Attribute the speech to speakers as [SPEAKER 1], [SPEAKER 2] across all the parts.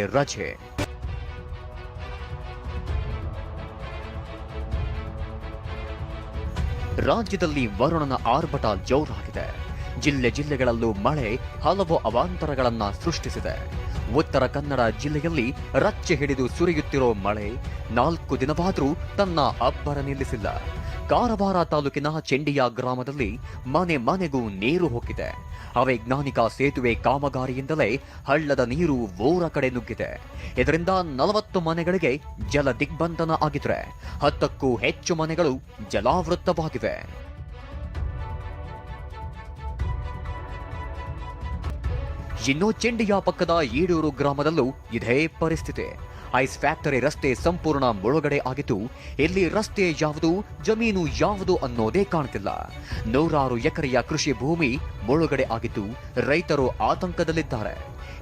[SPEAKER 1] ರಜೆ. ರಾಜ್ಯದಲ್ಲಿ ವರುಣನ ಆರ್ಭಟ ಜೋರಾಗಿದೆ. ಜಿಲ್ಲೆ ಜಿಲ್ಲೆಗಳಲ್ಲೂ ಮಳೆ ಹಲವು ಅವಾಂತರಗಳನ್ನ ಸೃಷ್ಟಿಸಿದೆ. ಉತ್ತರ ಕನ್ನಡ ಜಿಲ್ಲೆಯಲ್ಲಿ ರಚ್ಚೆ ಹಿಡಿದು ಸುರಿಯುತ್ತಿರೋ ಮಳೆ ನಾಲ್ಕು ದಿನವಾದರೂ ತನ್ನ ಅಬ್ಬರ ನಿಲ್ಲಿಸಿಲ್ಲ. ಕಾರವಾರ ತಾಲೂಕಿನ ಚೆಂಡಿಯ ಗ್ರಾಮದಲ್ಲಿ ಮನೆ ಮನೆಗೂ ನೀರು ಹೋಗಿದೆ ಅವೈಜ್ಞಾನಿಕ ಸೇತುವೆ ಕಾಮಗಾರಿಯಿಂದಲೇ ಹಳ್ಳದ ನೀರು ಓರ ಕಡೆ ನುಗ್ಗಿದೆ. ಇದರಿಂದ ನಲವತ್ತು ಮನೆಗಳಿಗೆ ಜಲ ದಿಗ್ಬಂಧನ ಆಗಿದ್ರೆ ಹತ್ತಕ್ಕೂ ಹೆಚ್ಚು ಮನೆಗಳು ಜಲಾವೃತವಾಗಿವೆ ಇನ್ನು ಚೆಂಡಿಯ ಪಕ್ಕದ ಈಡೂರು ಗ್ರಾಮದಲ್ಲೂ ಇದೇ ಪರಿಸ್ಥಿತಿ. ಐಸ್ ಫ್ಯಾಕ್ಟರಿ ರಸ್ತೆ ಸಂಪೂರ್ಣ ಮುಳುಗಡೆ ಆಗಿದ್ದು ಇಲ್ಲಿ ರಸ್ತೆ ಯಾವುದು, ಜಮೀನು ಯಾವುದು ಅನ್ನೋದೇ ಕಾಣ್ತಿಲ್ಲ ನೂರಾರು ಎಕರೆಯ ಕೃಷಿ ಭೂಮಿ ಮುಳುಗಡೆ ಆಗಿದ್ದು, ರೈತರು ಆತಂಕದಲ್ಲಿದ್ದಾರೆ.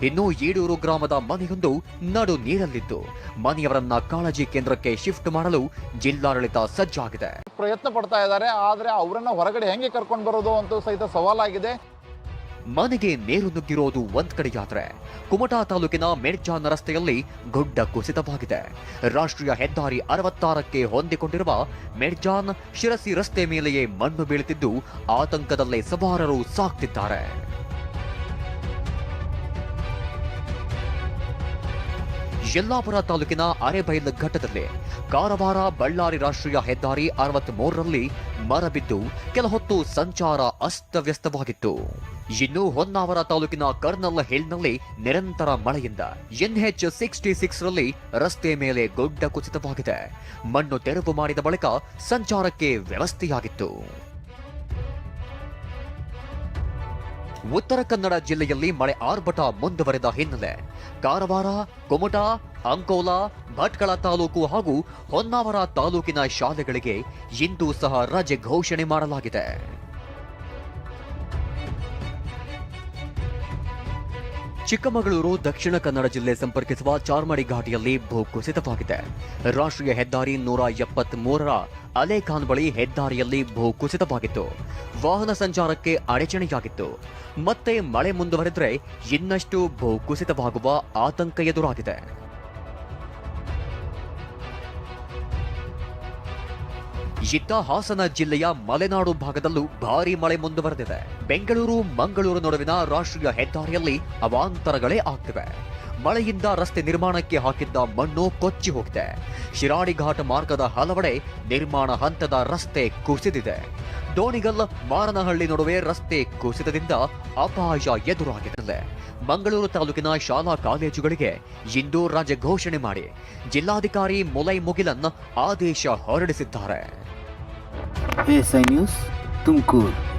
[SPEAKER 1] ಇನ್ನು ಈಡೂರು ಗ್ರಾಮದ ಮನೆಯೊಂದು ನಡು ನೀರಲ್ಲಿದ್ದು, ಮನೆಯವರನ್ನ ಕಾಳಜಿ ಕೇಂದ್ರಕ್ಕೆ ಶಿಫ್ಟ್ ಮಾಡಲು ಜಿಲ್ಲಾಡಳಿತ ಸಜ್ಜಾಗಿದೆ.
[SPEAKER 2] ಪ್ರಯತ್ನ ಪಡ್ತಾ ಇದ್ದಾರೆ, ಆದರೆ ಅವರನ್ನ ಹೊರಗಡೆ ಹೆಂಗೆ ಕರ್ಕೊಂಡು ಬರೋದು ಅಂತ ಸಹಿತ ಸವಾಲಾಗಿದೆ.
[SPEAKER 1] ಮನೆಗೆ ನೇರು ನುಗ್ಗಿರೋದು ಒಂದ್ ಕಡೆಯಾದ್ರೆ ಕುಮಟಾ ತಾಲೂಕಿನ ಮೆಡ್ಜಾನ್ ರಸ್ತೆಯಲ್ಲಿ ಗುಡ್ಡ ಕುಸಿತವಾಗಿದೆ. ರಾಷ್ಟ್ರೀಯ ಹೆದ್ದಾರಿ ಅರವತ್ತಾರಕ್ಕೆ ಹೊಂದಿಕೊಂಡಿರುವ ಮೇಡ್ಜಾನ್ ಶಿರಸಿ ರಸ್ತೆ ಮೇಲೆಯೇ ಮಣ್ಣು ಬೀಳುತ್ತಿದ್ದು ಆತಂಕದಲ್ಲೇ ಸವಾರರು ಸಾಕ್ತಿದ್ದಾರೆ. ಯಲ್ಲಾಪುರ ತಾಲೂಕಿನ ಅರೆಬೈಲ್ ಘಟ್ಟದಲ್ಲಿ ಕಾರವಾರ ಬಳ್ಳಾರಿ ರಾಷ್ಟ್ರೀಯ ಹೆದ್ದಾರಿ ಅರವತ್ತ್ ಮೂರರಲ್ಲಿ ಮರಬಿದ್ದು ಕೆಲ ಹೊತ್ತು ಸಂಚಾರ ಅಸ್ತವ್ಯಸ್ತವಾಗಿತ್ತು. ಇನ್ನು ಹೊನ್ನಾವರ ತಾಲೂಕಿನ ಕರ್ನಲ್ಲ ಹಿಲ್ನಲ್ಲಿ ನಿರಂತರ ಮಳೆಯಿಂದ ಎನ್ಎಚ್ ಸಿಕ್ಸ್ಟಿ ಸಿಕ್ಸ್ ರಲ್ಲಿ ರಸ್ತೆ ಮೇಲೆ ಗುಡ್ಡ ಕುಸಿತವಾಗಿದೆ. ಮಣ್ಣು ತೆರವು ಮಾಡಿದ ಬಳಿಕ ಸಂಚಾರಕ್ಕೆ ವ್ಯವಸ್ಥೆಯಾಗಿತ್ತು. ಉತ್ತರ ಕನ್ನಡ ಜಿಲ್ಲೆಯಲ್ಲಿ ಮಳೆ ಆರ್ಭಟ ಮುಂದುವರೆದ ಹಿನ್ನೆಲೆ. ಕಾರವಾರ, ಕುಮಟಾ, ಅಂಕೋಲಾ, ಭಟ್ಕಳ ತಾಲೂಕು ಹಾಗೂ ಹೊನ್ನಾವರ ತಾಲೂಕಿನ ಶಾಲೆಗಳಿಗೆ ಇಂದು ಸಹ ರಜೆ ಘೋಷಣೆ ಮಾಡಲಾಗಿದೆ. ಚಿಕ್ಕಮಗಳೂರು, ದಕ್ಷಿಣ ಕನ್ನಡ ಜಿಲ್ಲೆ ಸಂಪರ್ಕಿಸುವ ಚಾರ್ಮಡಿ ಘಾಟಿಯಲ್ಲಿ ಭೂಕುಸಿತವಾಗಿದೆ ರಾಷ್ಟ್ರೀಯ ಹೆದ್ದಾರಿ ನೂರ ಎಪ್ಪತ್ತ್ ಮೂರರ ಅಲೆಖಾನ್ ಬಳಿ ಹೆದ್ದಾರಿಯಲ್ಲಿ ಭೂಕುಸಿತವಾಗಿತ್ತು ವಾಹನ ಸಂಚಾರಕ್ಕೆ ಅಡಚಣೆಯಾಗಿತ್ತು. ಮತ್ತೆ ಮಳೆ ಮುಂದುವರೆದರೆ ಇನ್ನಷ್ಟು ಭೂಕುಸಿತವಾಗುವ ಆತಂಕ ಎದುರಾಗಿದೆ. ಇತ್ತ ಹಾಸನ ಜಿಲ್ಲೆಯ ಮಲೆನಾಡು ಭಾಗದಲ್ಲೂ ಭಾರೀ ಮಳೆ ಮುಂದುವರೆದಿದೆ. ಬೆಂಗಳೂರು, ಮಂಗಳೂರು ನಡುವಿನ ರಾಷ್ಟ್ರೀಯ ಹೆದ್ದಾರಿಯಲ್ಲಿ ಅವಾಂತರಗಳೇ ಆಗ್ತಿವೆ. ಮಳೆಯಿಂದ ರಸ್ತೆ ನಿರ್ಮಾಣಕ್ಕೆ ಹಾಕಿದ್ದ ಮಣ್ಣು ಕೊಚ್ಚಿ ಹೋಗಿದೆ. ಶಿರಾಡಿ ಘಾಟ್ ಮಾರ್ಗದ ಹಲವೆಡೆ ನಿರ್ಮಾಣ ಹಂತದ ರಸ್ತೆ ಕುಸಿದಿದೆ. ದೋಣಿಗಲ್ ಮಾರನಹಳ್ಳಿ ನಡುವೆ ರಸ್ತೆ ಕುಸಿತದಿಂದ ಅಪಾಯ ಎದುರಾಗಿದೆ. ಮಂಗಳೂರು ತಾಲೂಕಿನ ಶಾಲಾ ಕಾಲೇಜುಗಳಿಗೆ ಇಂದು ರಜೆ ಘೋಷಣೆ ಮಾಡಿ ಜಿಲ್ಲಾಧಿಕಾರಿ ಮುಲೈ ಮುಗಿಲನ್ ಆದೇಶ ಹೊರಡಿಸಿದ್ದಾರೆ.
[SPEAKER 3] ನ್ಯೂಸ್ ತುಮಕೂರು.